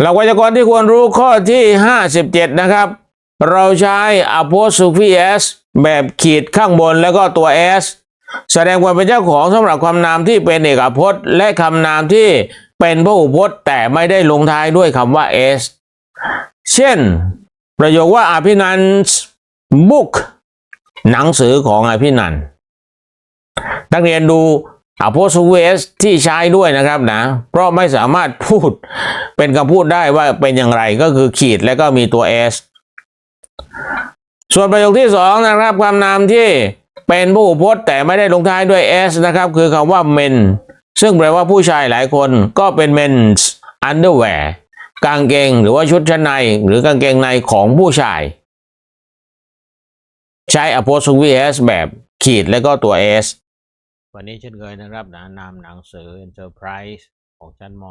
หลักไวยากรณ์ที่ควรรู้ข้อที่ 57 นะครับ เราใช้ apostrophe s แบบขีดข้างบนแล้วก็ตัว s แสดงความเป็นเจ้าของสำหรับคำนามที่เป็นเอกพจน์ และคำนามที่เป็นพหูพจน์ แต่ไม่ได้ลงท้ายด้วยคำว่า s เช่น ประโยคว่าอภินันท์ book หนังสือของอภินันท์นักเรียนดู apostrophe s ที่ใช้ด้วยนะครับนะ เพราะไม่สามารถพูดเป็นคำพูดได้ว่าเป็นอย่างไรก็คือขีดแล้วก็มีตัว s ส่วนประโยคที่สองนะครับคำนามที่เป็นผู้พจน์แต่ไม่ได้ลงท้ายด้วย s นะครับ คือคำว่า men ซึ่งแปลว่าผู้ชายหลายคนก็เป็น men's underwear กางเกงหรือว่าชุดชั้นใน หรือกางเกงในของผู้ชาย ใช้ apostrophe s แบบขีดแล้วก็ตัว s วันนี้เช่นเคยนะครับนะนำหนังสือ Enterprise ของชั้นม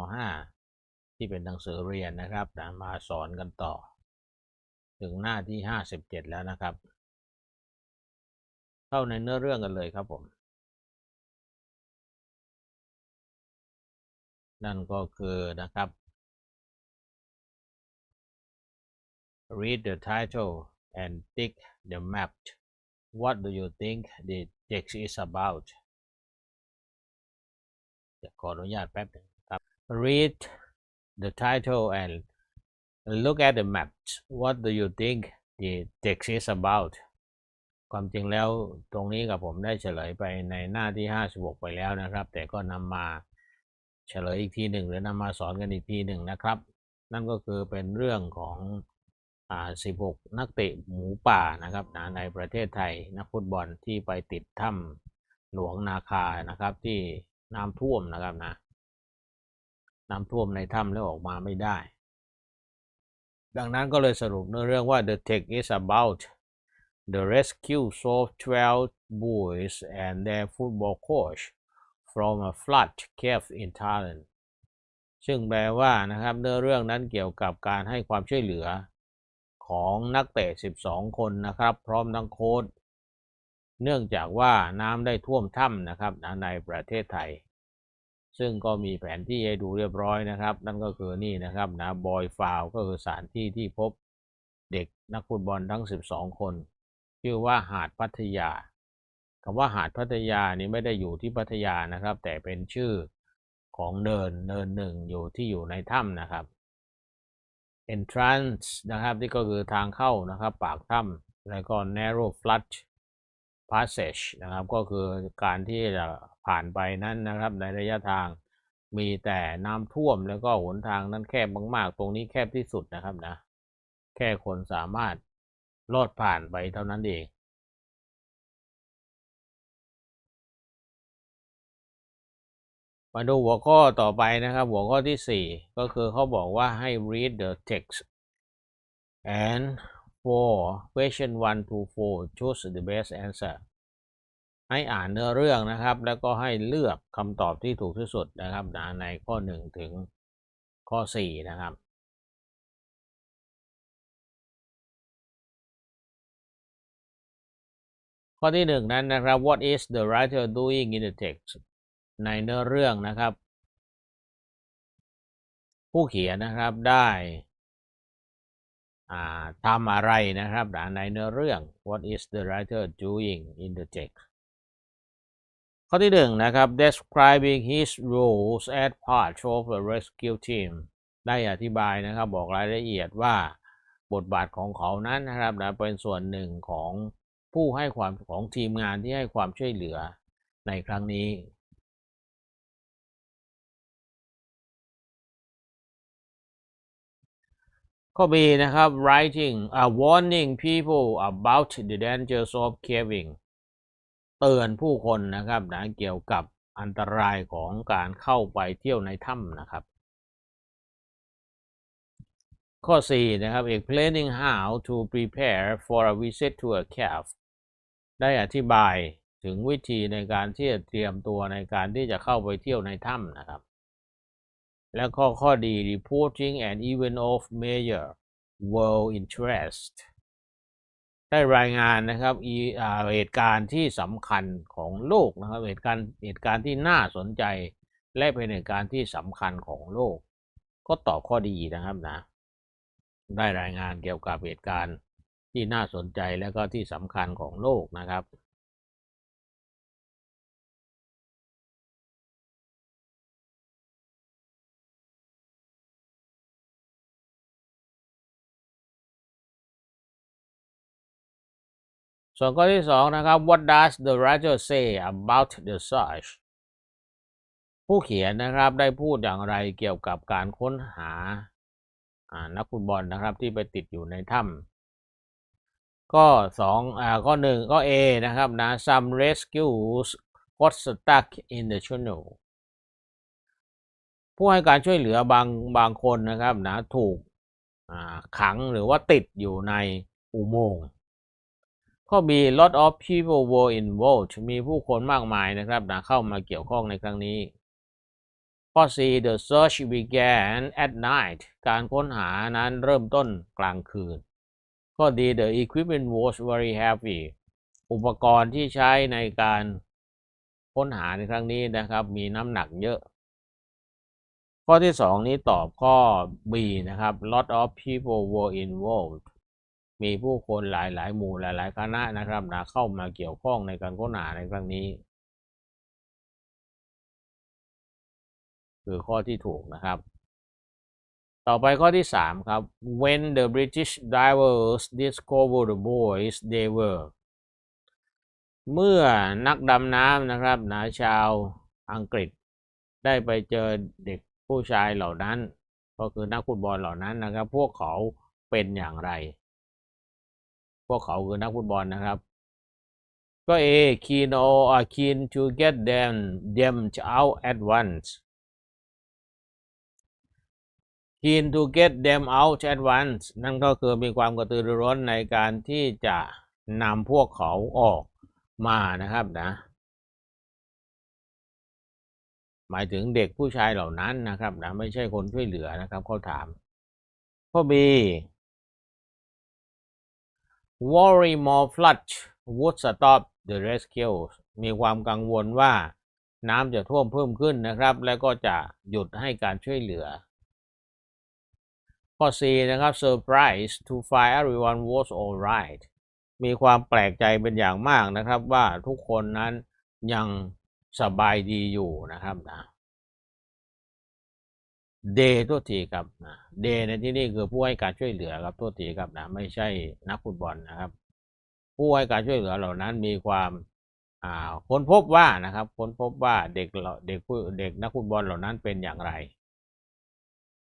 .5 ที่เป็นหนังสือเรียนนะครับนะมาสอนกันต่อ ถึงหน้าที่ 57 แล้วนะครับ เข้าในเนื้อเรื่องกันเลยครับผม นั่นก็คือนะครับ read the title and tick the map what do you think the text is about ขออนุญาตแป๊บนึงครับ read the title and look at the map what do you think the text is about ความจริงแล้วตรงนี้กับผมได้เฉลยไปในหน้าที่ 56 ไปแล้วนะครับ แต่ก็นำมาเฉลยอีกทีหนึ่งหรือนำมาสอนกันอีกทีหนึ่งนะครับ นั่นก็คือเป็นเรื่องของอ่า16 นักเตะหมูป่านะครับนะในประเทศไทยนักฟุตบอลที่ไปติดถ้ำหลวงนาคานะครับที่ น้ำท่วมนะครับนะ น้ำท่วมในถ้ำแล้วออกมาไม่ได้ ดังนั้นก็เลยสรุปเนื้อเรื่องว่า the text is about the rescue of 12 boys and their football coach from a flood cave in Thailand ซึ่งแปลว่านะครับเนื้อเรื่องนั้นเกี่ยวกับการให้ความช่วยเหลือของนักเตะ 12 คนนะครับ พร้อมทั้งโค้ชเนื่องจากว่าน้ำได้ท่วมถ้ำนะครับในประเทศไทย ซึ่งก็มีแผนที่ให้ดูเรียบร้อยนะครับ นั่นก็คือนี่นะครับนะบอยฟาวก็คือสถานที่ที่พบเด็กนักฟุตบอลทั้ง 12 คน ชื่อว่าหาดพัทยาคำว่าหาดพัทยานี้ไม่ได้อยู่ที่พัทยานะครับ แต่เป็นชื่อของเนินเนินหนึ่งอยู่ที่อยู่ในถ้ำนะครับ entrance นะครับนี่ก็คือทางเข้านะครับ ปากถ้ำแล้วก็ narrow flood passage นะครับ ก็คือการที่จะ ผ่านไปนั้นนะครับ ในระยะทางมีแต่น้ำท่วมแล้วก็หนทางนั้นแคบมาก ๆ ตรงนี้แคบที่สุดนะครับนะ แค่คนสามารถลอดผ่านไปเท่านั้นเองมาดูหัวข้อต่อไปนะครับ หัวข้อที่ 4 ก็คือเขาบอกว่าให้ read the text and for question 1 to 4 choose the best answer ให้อ่านเนื้อเรื่องนะครับ แล้วก็ให้เลือกคำตอบที่ถูกที่สุดนะครับในข้อ 1 ถึงข้อ 4 นะครับข้อที่หนึ่งนั้นนะครับ what is the writer doing in the text ในเนื้อเรื่องนะครับ ผู้เขียนนะครับได้ทำอะไรนะครับในเนื้อเรื่อง what is the writer doing in the text ข้อที่หนึ่งนะครับ describing his roles as part of a rescue team ได้อธิบายนะครับบอกรายละเอียดว่าบทบาทของเขานั้นนะครับนะเป็นส่วนหนึ่งของผู้ให้ความของทีมงานที่ให้ความช่วยเหลือในครั้งนี้ ข้อ B นะครับ writing a warning people about the dangers of caving เตือนผู้คนนะครับนะเกี่ยวกับอันตรายของการเข้าไปเที่ยวในถ้ำนะครับ ข้อ 4 นะครับ explaining how to prepare for a visit to a cave ได้อธิบายถึงวิธีในการที่จะเตรียมตัวในการที่จะเข้าไปเที่ยวในถ้ำนะครับ แล้วก็ข้อดี reporting an event of major world interest ได้รายงานนะครับอีเหตุการณ์ที่สำคัญของโลกนะครับเหตุการณ์เหตุการณ์ที่น่าสนใจ และเป็นเหตุการณ์ที่สำคัญของโลก ก็ตอบข้อดีนะครับนะ ได้รายงานเกี่ยวกับเหตุการณ์ที่น่าสนใจและก็ที่สำคัญของโลกนะครับ ส่วนข้อที่สองนะครับ what does the writer say about the search ผู้เขียนนะครับได้พูดอย่างไรเกี่ยวกับการค้นหาอ่านักฟุตบอลนะครับที่ไปติดอยู่ในถ้ำก็สองอ่าข้อหนึ่งก็ A นะครับนะ some rescues got stuck in the tunnel ผู้ให้การช่วยเหลือบางบางคนนะครับนะถูกขังหรือว่าติดอยู่ในอุโมงค์ ข้อ B lot of people were involved มีผู้คนมากมายนะครับนะเข้ามาเกี่ยวข้องในครั้งนี้ ข้อ C the search began at night การค้นหานั้นเริ่มต้นกลางคืน ข้อ D the equipment was very heavy อุปกรณ์ที่ใช้ในการค้นหาในครั้งนี้นะครับ มีน้ำหนักเยอะ ข้อที่สองนี้ตอบข้อ B นะครับ lot of people were involved มีผู้คนหลายหลายหมู่หลายหลายคณะนะครับนะเข้ามาเกี่ยวข้องในการค้นหาในครั้งนี้ คือข้อที่ถูกนะครับ ต่อไปข้อที่ 3 ครับ when the British divers discovered the boys they were เมื่อนักดำน้ำนะครับนะชาวอังกฤษ ได้ไปเจอเด็กผู้ชายเหล่านั้น ก็คือนักฟุตบอลเหล่านั้นนะครับ พวกเขาเป็นอย่างไร พวกเขาคือนักฟุตบอลนะครับ ก็ A keen or are keen to get them them out at once keen to get them out at once นั่นก็คือมีความกระตือรือร้นในการที่จะนำพวกเขาออกมานะครับนะ หมายถึงเด็กผู้ชายเหล่านั้นนะครับนะไม่ใช่คนช่วยเหลือนะครับเขาถามข้อ B worry more flood would stop the rescue มีความกังวลว่าน้ำจะท่วมเพิ่มขึ้นนะครับ แล้วก็จะหยุดให้การช่วยเหลือ ข้อ C นะครับ surprise to find everyone was alright มีความแปลกใจเป็นอย่างมากนะครับว่าทุกคนนั้นยังสบายดีอยู่นะครับนะ เดตัวทีครับเดในที่นี่คือผู้ให้การช่วยเหลือครับตัวทีครับนะไม่ใช่นักฟุตบอลนะครับ ผู้ให้การช่วยเหลือเหล่านั้นมีความอ่าค้นพบว่านะครับค้นพบว่าเด็กเด็กผู้เด็กนักฟุตบอลเหล่านั้นเป็นอย่างไร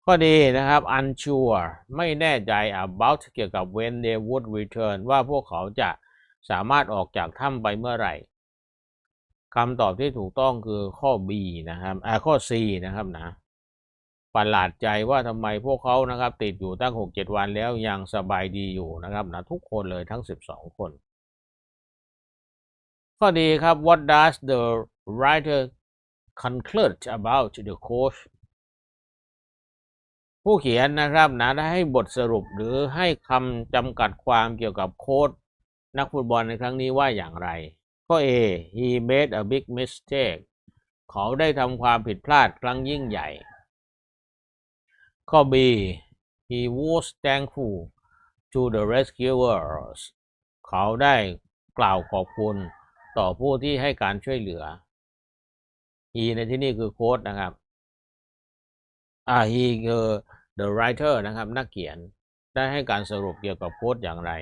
ข้อดีนะครับ unsure ไม่แน่ใจ about เกี่ยวกับ when they would return ว่าพวกเขาจะสามารถออกจากถ้ำไปเมื่อไหร่คำตอบที่ถูกต้องคือข้อ B นะครับอ่าข้อ C นะครับนะ ประหลาดใจว่าทำไมพวกเขานะครับ ติดอยู่ตั้ง 6-7 วันแล้วยังสบายดีอยู่นะครับนะทุกคนเลยทั้ง 12 คน ข้อดีครับ what does the writer conclude about the coach ผู้เขียนนะครับนะได้ให้บทสรุปหรือให้คำจำกัดความเกี่ยวกับโค้ชนักฟุตบอลในครั้งนี้ว่าอย่างไร ข้อ A he made a big mistake เขาได้ทำความผิดพลาดครั้งยิ่งใหญ่ ข้อ B he was thankful to the rescuers เขาได้กล่าวขอบคุณต่อผู้ที่ให้การช่วยเหลือ he ในที่นี้คือโค้ดนะครับ อ่า he คือ the writer นะครับ นักเขียนได้ให้การสรุปเกี่ยวกับโค้ดอย่างไร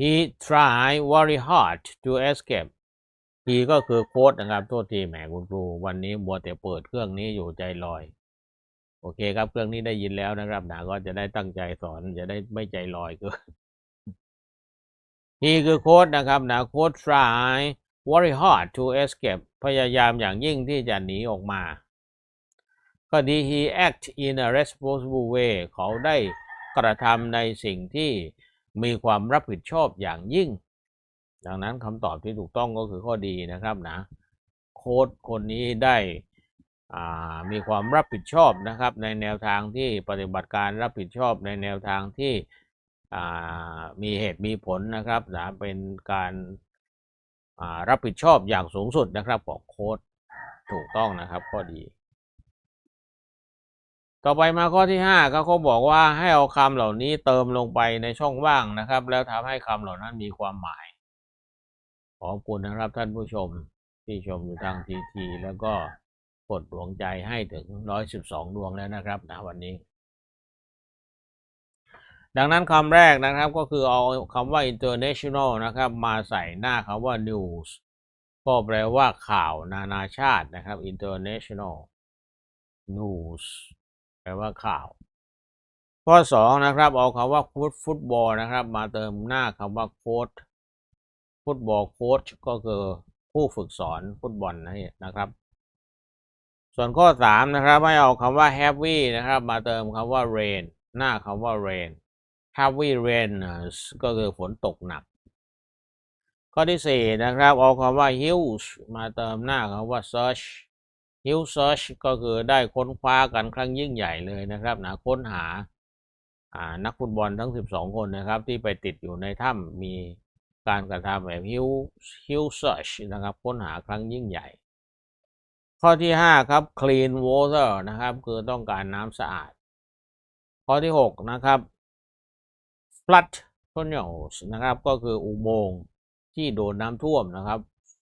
he tried very hard to escape he ก็คือโค้ดนะครับโทษทีแหมคุณครู วันนี้มัวแต่เปิดเครื่องนี้อยู่ใจลอย โอเคครับเครื่องนี้ได้ยินแล้วนะครับนะก็จะได้ตั้งใจสอนจะได้ไม่ใจลอยเกิน he คือโค้ดนะครับนะโค้ด try very hard to escape พยายามอย่างยิ่งที่จะหนีออกมา ก็ดี he act in a responsible way เขาได้กระทำในสิ่งที่มีความรับผิดชอบอย่างยิ่ง ดังนั้นคำตอบที่ถูกต้องก็คือข้อดีนะครับนะโค้ดคนนี้ได้มีความรับผิดชอบนะครับ ในแนวทางที่ปฏิบัติการรับผิดชอบในแนวทางที่มีเหตุมีผลนะครับนะเป็นการรับผิดชอบอย่างสูงสุดนะครับของโค้ดถูกต้องนะครับข้อดี ต่อไปมาข้อที่ห้าก็เขาบอกว่าให้เอาคำเหล่านี้เติมลงไปในช่องว่างนะครับ แล้วทำให้คำเหล่านั้นมีความหมาย ขอบคุณนะครับท่านผู้ชมที่ชมอยู่ทางทีทีแล้วก็กดดวงใจให้ถึงร้อยสิบสองดวงแล้วนะครับนะวันนี้ ดังนั้นคำแรกนะครับก็คือเอาคำว่า international นะครับ มาใส่หน้าคำว่า news ก็แปลว่าข่าวนานาชาตินะครับ international news แปลว่าข่าว ข้อสองนะครับ เอาคำว่าฟุตบอลนะครับ มาเติมหน้าคำว่าโค้ช ฟุตบอลโค้ชก็คือผู้ฝึกสอนฟุตบอลนะครับ ส่วนข้อสามนะครับ ให้เอาคำว่า heavy นะครับ มาเติมคำว่า rain หน้าคำว่า rain heavy rain ก็คือฝนตกหนัก ข้อที่สี่นะครับ เอาคำว่า huge มาเติมหน้าคำว่า search huge search ก็คือได้ค้นคว้ากันครั้งยิ่งใหญ่เลยนะครับนะค้นหานักฟุตบอลทั้ง 12 คนนะครับ ที่ไปติดอยู่ในถ้ำมี การกระทำแบบ huge huge search นะครับค้นหาครั้งยิ่งใหญ่ ข้อที่ 5 ครับ clean water นะครับคือต้องการน้ำสะอาด ข้อที่ 6 นะครับ flood tunnels นะครับก็คืออุโมงค์ที่โดนน้ำท่วมนะครับ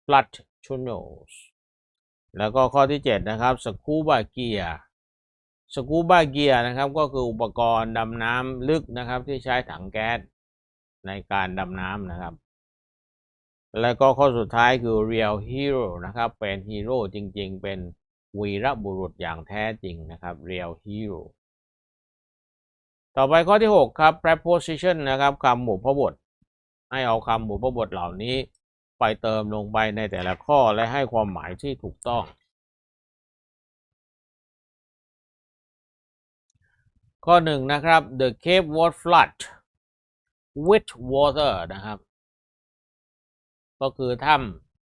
flood tunnels แล้วก็ข้อที่ 7 นะครับ scuba gear scuba gear นะครับก็คืออุปกรณ์ดำน้ำลึกนะครับที่ใช้ถังแก๊ส ในการดำน้ำนะครับ แล้วก็ข้อสุดท้ายคือ real hero นะครับ เป็นฮีโร่จริง ๆ เป็นวีรบุรุษอย่างแท้จริงนะครับ real hero ต่อไปข้อที่ 6 ครับ preposition นะครับคำหมู่พบท ให้เอาคำหมู่พบทเหล่านี้ ไปเติมลงไปในแต่ละข้อและให้ความหมายที่ถูกต้อง ข้อหนึ่งนะครับ the cave was flood with water นะครับ ก็คือถ้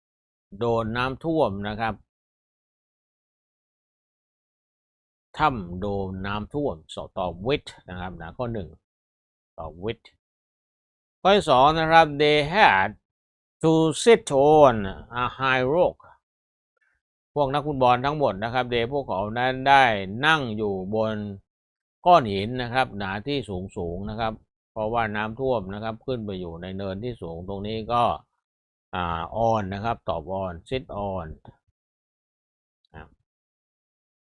ำโดนน้ำท่วมนะครับถ้ำโดนน้ำท่วมสอตอบ with นะครับนะข้อหนึ่งตอบ with ข้อสองนะครับ they had to sit on a high rock พวกนักฟุตบอลทั้งหมดนะครับเดพวกเขานั้นได้นั่งอยู่บนก้อนหินนะครับ หนาที่สูงสูงนะครับ ราะว่าน้ำท่วมนะครับ ขึ้นไปอยู่ในเนินที่สูงตรงนี้ก็อ่า on นะครับ ตอบ on sit on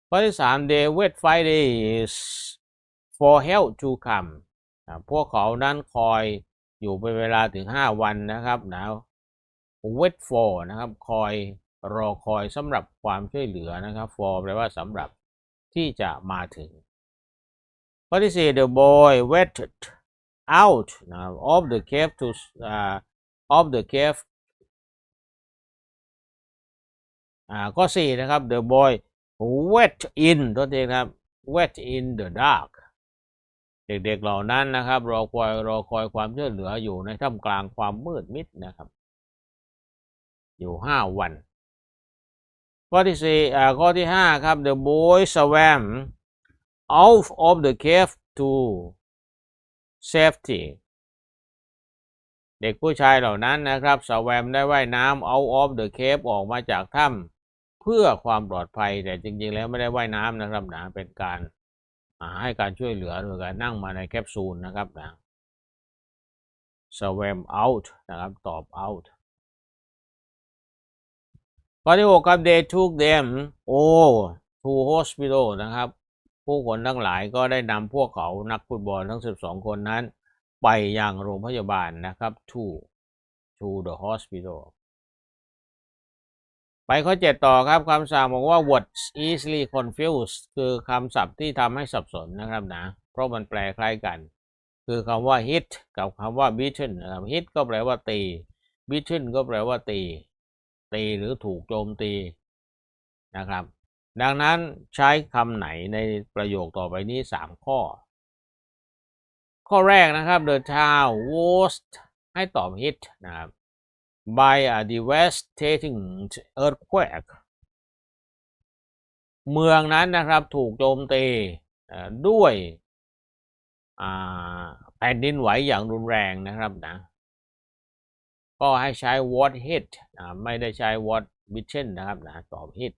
ข้อที่สาม they wait five days for help to come พวกเขานั้นคอยอยู่เป็นเวลาถึงห้าวันนะครับนะ wait for นะครับ คอยรอคอยสำหรับความช่วยเหลือนะครับ for แปลว่าสำหรับที่จะมาถึง ข้อที่สี่ the boy waited out นะครับ of the cave to uh, of the cave อ่าข้อสี่นะครับ the boy wet in ตัวเองครับ wet in the dark เด็กๆเหล่านั้นนะครับ รอคอยรอคอยความช่วยเหลืออยู่ในท่ามกลางความมืดมิดนะครับ อยู่ห้าวัน ข้อที่สี่อ่าข้อที่ห้าครับ the boy swam out of the cave to safety เด็กผู้ชายเหล่านั้นนะครับสวมได้ว่ายน้ำ out of the cave ออกมาจากถ้ำเพื่อความปลอดภัยแต่จริงๆ แล้วไม่ได้ว่ายน้ำนะครับนะเป็นการให้การช่วยเหลือโดยการนั่งมาในแคปซูลนะครับนะ swam out นะครับตอบ out ข้อที่6ครับ they took them all to hospital นะครับ ผู้คนทั้งหลายก็ได้นำพวกเขานักฟุตบอลทั้ง 12 คนนั้น ไปยังโรงพยาบาลนะครับ to to the hospital ไปข้อ 7 ต่อครับคำสั่งบอกว่า what easily confused คือคำศัพท์ที่ทำให้สับสนนะครับนะ เพราะมันแปลคล้ายกัน คือคำว่า hit กับคำว่า beaten นะครับ hit ก็แปลว่าตี beaten ก็แปลว่าตี ตีหรือถูกโจมตีนะครับ ดังนั้นใช้คำไหนในประโยคต่อไปนี้ 3 ข้อ ข้อแรกนะครับ the town was ให้ตอบ hit นะครับ by a devastating earthquake เมืองนั้นนะครับถูกโจมตีด้วยแผ่นดินไหวอย่างรุนแรงนะครับนะ ก็ให้ใช้ what hit ไม่ได้ใช้ what beaten นะครับนะตอบ hit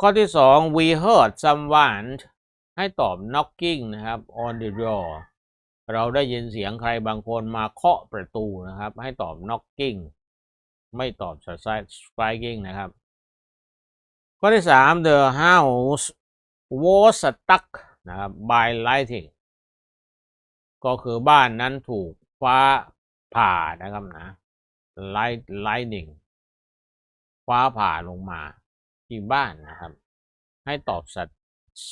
ข้อที่สอง we heard someone ให้ตอบ knocking นะครับ on the door เราได้ยินเสียงใครบางคนมาเคาะประตูนะครับ ให้ตอบ knocking ไม่ตอบ striking นะครับ ข้อที่สาม the house was struck นะครับ by lightning ก็คือบ้านนั้นถูกฟ้าผ่านะครับนะ light lightning ฟ้าผ่าลงมา ที่บ้านนะครับ ให้ตอบ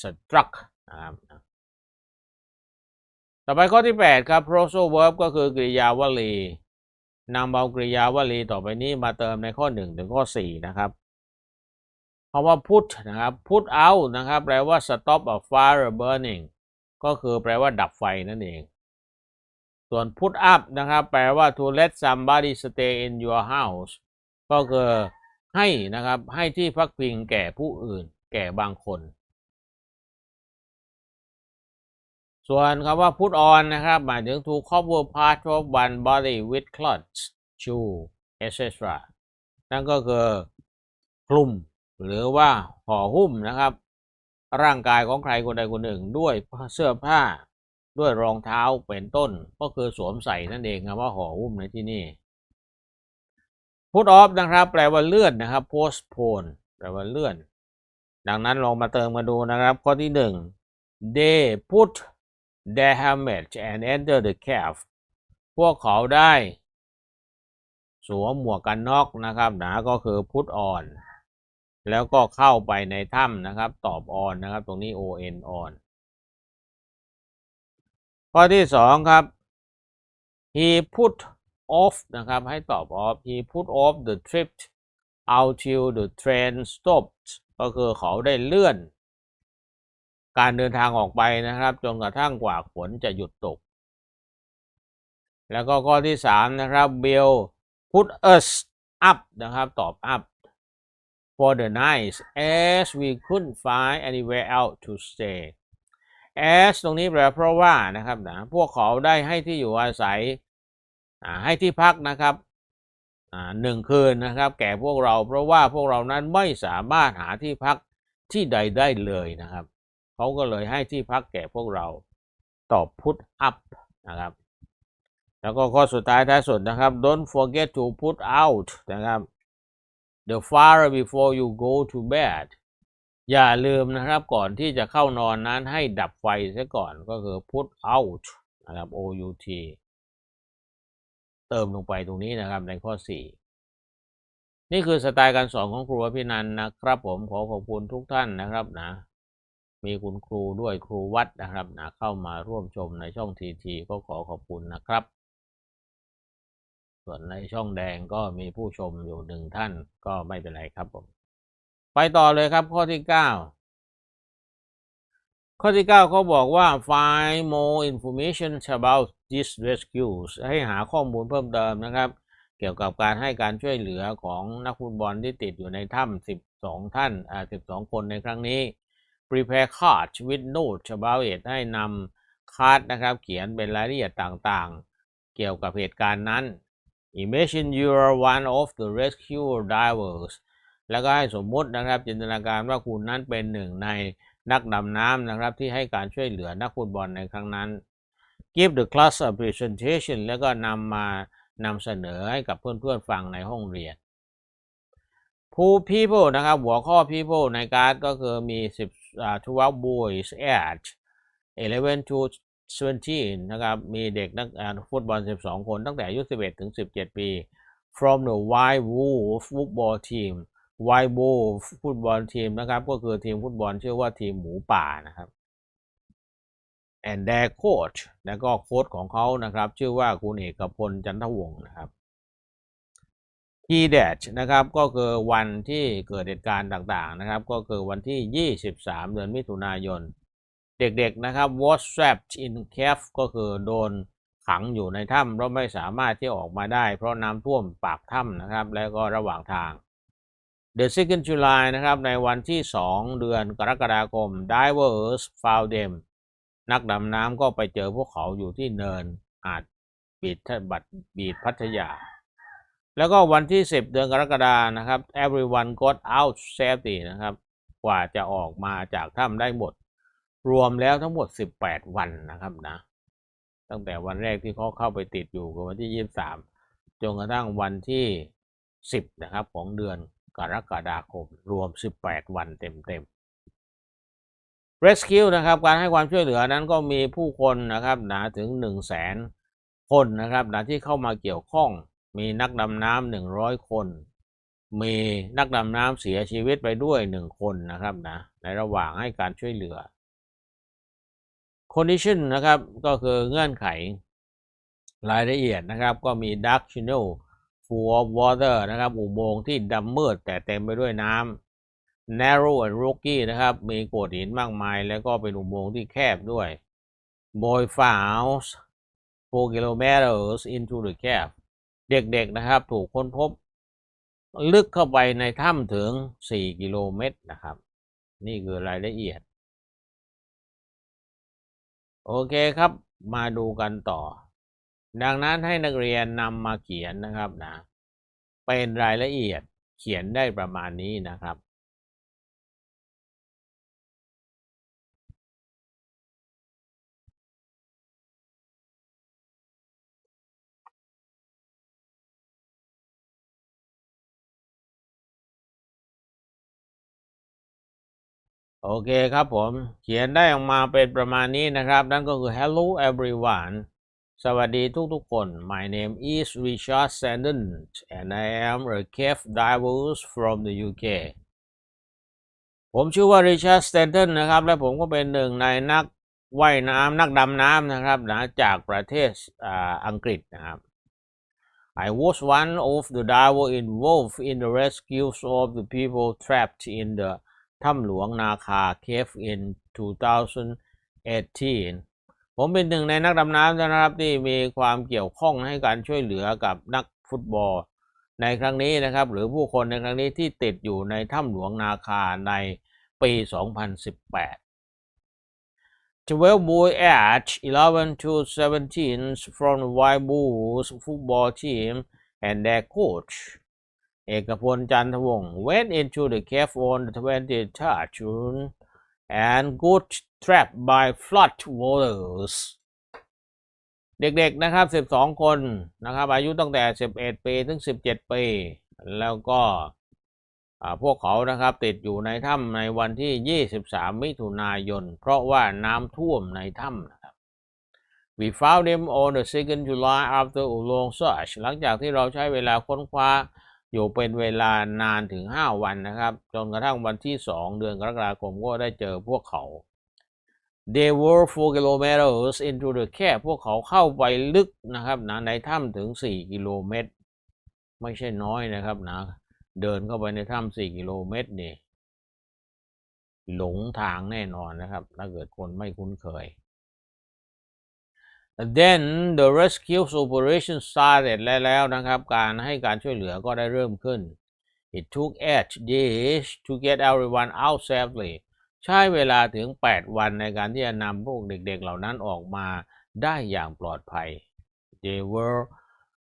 struck นะครับต่อไปข้อที่ 8 ครับ prosal verb ก็คือกริยาวลีนำเอากริยาวลีต่อไปนี้มาเติมในข้อ 1 ถึงข้อ 4 นะครับคำว่า put นะครับ put out นะครับ แปลว่า stop a fire burning ก็คือแปลว่าดับไฟนั่นเอง ส่วน put up นะครับ แปลว่า to let somebody stay in your house ก็คือ ให้นะครับให้ที่พักพิงแก่ผู้อื่น แก่บางคน ส่วนคำว่า put on นะครับ หมายถึง to cover part of one body with clothes shoe etc นั่นก็คือคลุมหรือว่าห่อหุ้มนะครับ ร่างกายของใครคนใดคนหนึ่งด้วยเสื้อผ้าด้วยรองเท้าเป็นต้น ก็คือสวมใส่นั่นเองครับว่าห่อหุ้มในที่นี่ put off นะครับ แปลว่าเลื่อนนะครับ postpone แปลว่าเลื่อน ดังนั้นลองมาเติมมาดูนะครับ ข้อที่หนึ่ง they put their helmet and enter the cave พวกเขาได้สวมหมวกกันน็อกนะครับหนะก็คือ put on แล้วก็เข้าไปในถ้ำนะครับ ตอบ on นะครับ ตรงนี้ on on ข้อที่สองครับ he put off นะครับ ให้ตอบ off he put off the trip until the train stopped ก็คือเขาได้เลื่อน การเดินทางออกไปนะครับ จนกระทั่งกว่าฝนจะหยุดตก แล้วก็ข้อที่สามนะครับ Bill put us up นะครับ ตอบ up for the night as we couldn't find anywhere else to stay as ตรงนี้แปลเพราะว่านะครับนะพวกเขาได้ให้ที่อยู่อาศัย ให้ที่พักนะครับหนึ่งคืนนะครับ แก่พวกเราเพราะว่าพวกเรานั้นไม่สามารถหาที่พักที่ใดได้เลยนะครับเขาก็เลยให้ที่พักแก่พวกเราตอบ put up นะครับ แล้วก็ข้อสุดท้ายท้ายสุดนะครับ don't forget to put out นะครับ the fire before you go to bed อย่าลืมนะครับก่อนที่จะเข้านอนนั้นให้ดับไฟซะก่อนก็คือ put out นะครับ o u t เติมลงไปตรงนี้นะครับในข้อ 4 นี่คือสไตล์การสอนของครูพินันนะครับผมขอขอบคุณทุกท่านนะครับนะ มีคุณครูด้วยครูวัดนะครับนะเข้ามาร่วมชมในช่องทีทีก็ขอขอบคุณนะครับ ส่วนในช่องแดงก็มีผู้ชมอยู่หนึ่งท่านก็ไม่เป็นไรครับผม ไปต่อเลยครับข้อที่ 9ข้อที่ 9 เขาบอกว่า find more information about these rescues ให้หาข้อมูลเพิ่มเติมนะครับ เกี่ยวกับการให้การช่วยเหลือของนักฟุตบอลที่ติดอยู่ในถ้ำ12 ท่านอ่า12 คนในครั้งนี้ prepare card with notes about it ให้นำคาร์ดนะครับ เขียนเป็นรายละเอียดต่างๆ เกี่ยวกับเหตุการณ์นั้น imagine you are one of the rescue divers แล้วก็ให้สมมุตินะครับจินตนาการว่าคุณนั้นเป็นหนึ่งในนักดำน้ำนะครับที่ให้การช่วยเหลือนักฟุตบอลในครั้งนั้น give the class a presentation แล้วก็นำมานำเสนอให้กับเพื่อนๆฟังในห้องเรียน Who people นะครับหัวข้อ people ในการ์ดก็คือมี 10 12 boys at 11 to 17นะครับมีเด็กนักฟุตบอล 12 คนตั้งแต่อายุ 11 ถึง 17 ปี from the White Wolf football team White Wolf ฟุตบอลทีมนะครับก็คือทีมฟุตบอลชื่อว่าทีมหมูป่านะครับ and their coach แล้วก็โค้ชของเขานะครับ ชื่อว่าคุณเอกพลจันทวงศ์นะครับ key date นะครับ ก็คือวันที่เกิดเหตุการณ์ต่างๆนะครับ ก็คือวันที่ 23 เดือนมิถุนายน เด็กๆนะครับ was trapped in cave ก็คือโดนขังอยู่ในถ้ำเพราะไม่สามารถที่ออกมาได้ เพราะน้ำท่วมปากถ้ำนะครับ และก็ระหว่างทาง The second July นะครับ ในวันที่ 2 เดือนกรกฎาคม divers found them นักดำน้ำก็ไปเจอพวกเขาอยู่ที่เนินอาจบีดบัดบีดพัทยา แล้วก็วันที่ 10 เดือนกรกฎานะครับ everyone got out safety นะครับ กว่าจะออกมาจากถ้ำได้หมด รวมแล้วทั้งหมด 18 วันนะครับนะ ตั้งแต่วันแรกที่เขาเข้าไปติดอยู่กับวันที่ 23 จนกระทั่งวันที่ 10 นะครับ ของเดือนกรกฎาคม รวม 18 วันเต็มๆ Rescue นะครับการให้ความช่วยเหลือนั้นก็มีผู้คนนะครับนะถึง 1 0 0 0 0แสนคนนะครับนะที่เข้ามาเกี่ยวข้อง มีนักดำน้ำ100คน มีนักดำน้ำเสียชีวิตไปด้วย1คนนะครับนะในระหว่างให้การช่วยเหลือ condition นะครับก็คือเงื่อนไขรายละเอียดนะครับก็มี dark channel full of water นะครับอุโมงค์ที่ดำมืดแต่เต็มไปด้วยน้ำ narrow and rocky นะครับ มีโขดหินมากมาย แล้วก็เป็นอุโมงค์ที่แคบด้วย boy found 4 kilometers into the cave เด็กๆนะครับ ถูกค้นพบ ลึกเข้าไปในถ้ำถึง 4 กิโลเมตรนะครับ นี่คือรายละเอียด โอเคครับ มาดูกันต่อ ดังนั้นให้นักเรียนนำมาเขียนนะครับนะ เป็นรายละเอียดเขียนได้ประมาณนี้นะครับ โอเคครับผม เขียนได้ออกมาเป็นประมาณนี้นะครับ นั่นก็คือ hello everyone สวัสดีทุกๆคน my name is Richard Sandon and I am a cave diver from the UK ผมชื่อว่า Richard Stanton นะครับ และผมก็เป็นหนึ่งในนักว่ายน้ำนักดำน้ำนะครับนะจากประเทศอังกฤษนะครับ I was one of the divers involved in the rescues of the people trapped in the ถ้ำหลวงนาคา Cave in 2018 ผมเป็นหนึ่งในนักดำน้ำนะครับที่มีความเกี่ยวข้องให้การช่วยเหลือกับนักฟุตบอล ในครั้งนี้นะครับ หรือผู้คนในครั้งนี้ที่ติดอยู่ในถ้ำหลวงนาคาในปี 2018 12 boy aged 11 to 17 from the White Bulls football team and their coach เอกพลจันทวงศ์ went into the cave on the 20th June and got trapped by flood waters เด็กๆนะครับ 12 คนนะครับ อายุตั้งแต่ 11 ปี ถึง 17 ปี แล้วก็พวกเขานะครับติดอยู่ในถ้ำในวันที่ 23 มิถุนายน เพราะว่าน้ำท่วมในถ้ำนะครับ We found them on the 2nd July after a long search หลังจากที่เราใช้เวลาค้นคว้า อยู่เป็นเวลานานถึง 5 วันนะครับ จนกระทั่งวันที่ 2 เดือนกรกฎาคมก็ได้เจอพวกเขา They were 4 kilometers into the cave พวกเขาเข้าไปลึกนะครับนะในถ้ำถึง 4 กิโลเมตร ไม่ใช่น้อยนะครับนะ เดินเข้าไปในถ้ำ4กิโลเมตรนี่หลงทางแน่นอนนะครับ ถ้าเกิดคนไม่คุ้นเคย then the rescue operation started แล้วนะครับ การให้การช่วยเหลือก็ได้เริ่มขึ้น it took eight days to get everyone out safely ใช้เวลาถึง 8 วันในการที่จะนำพวกเด็กๆเหล่านั้นออกมาได้อย่างปลอดภัย There were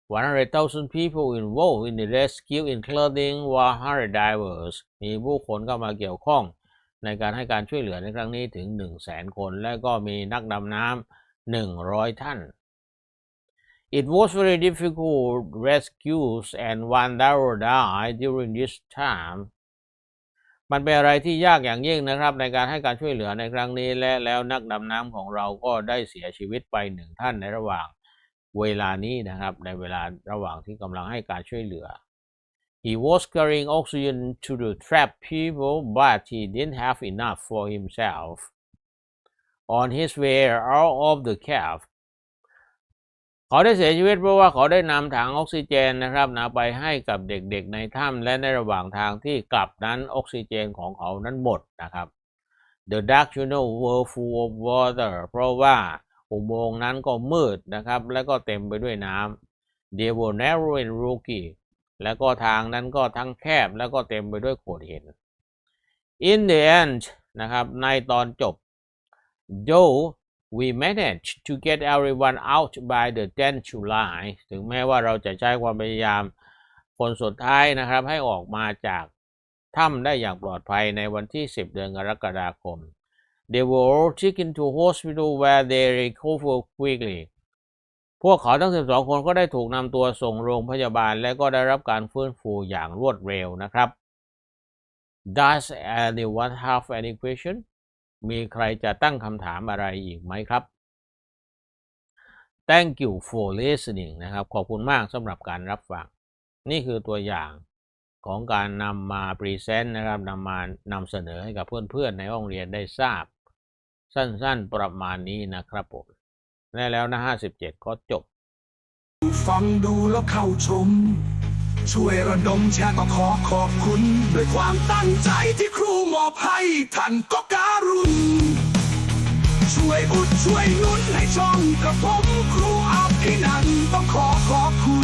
100,000 people involved in the rescue including 100 divers มีผู้คนเข้ามาเกี่ยวข้อง ในการให้การช่วยเหลือในครั้งนี้ถึง 100,000 คน และก็มีนักดำน้ำ 100ท่าน It was very difficult rescues and one diver died during this time มันเป็นอะไรที่ยากอย่างยิ่งนะครับ ในการให้การช่วยเหลือในครั้งนี้และแล้วนักดำน้ำของเราก็ได้เสียชีวิตไปหนึ่งท่านในระหว่างเวลานี้นะครับ ในเวลาระหว่างที่กำลังให้การช่วยเหลือ He was carrying oxygen to the trapped people but he didn't have enough for himself on his way out of the cave เขาได้เสียชีวิตเพราะว่าเขาได้นำถังออกซิเจนนะครับนะไปให้กับเด็กๆในถ้ำและในระหว่างทางที่กลับนั้นออกซิเจนของเขานั้นหมดนะครับ The dark tunnel were full of water เพราะว่าอุโมงค์นั้นก็มืดนะครับ และก็เต็มไปด้วยน้ำ They were narrow and rocky แล้วก็ทางนั้นก็ทั้งแคบแล้วก็เต็มไปด้วยโขดหิน In the end นะครับในตอนจบ Though we managed to get everyone out by the 10th July ถึงแม้ว่าเราจะใช้ความพยายามคนสุดท้ายนะครับ ให้ออกมาจากถ้ำได้อย่างปลอดภัยในวันที่ 10 เดือนกรกฎาคม They were all taken to hospital where they recovered quickly พวกเขาทั้ง 12 คนก็ได้ถูกนำตัวส่งโรงพยาบาล และก็ได้รับการฟื้นฟูอย่างรวดเร็วนะครับ Does anyone have any question มีใครจะตั้งคำถามอะไรอีกไหมครับ Thank you for listening นะครับ ขอบคุณมากสำหรับการรับฟัง นี่คือตัวอย่างของการนำมาพรีเซนต์นะครับนำมานำเสนอให้กับเพื่อนๆ ในห้องเรียนได้ทราบ สั้นๆประมาณนี้นะครับผมและแล้วนะ 57 ก็จบ ฟังดูแล้วเข้าชม ช่วยระดมแชร์ก็ขอขอบคุณ ด้วยความตั้งใจที่ครูมอบให้ท่านก็กา รุณช่วยอุดช่วยนุนให้ช่องกับผมครูอาภินันต้องขอขอบคุณ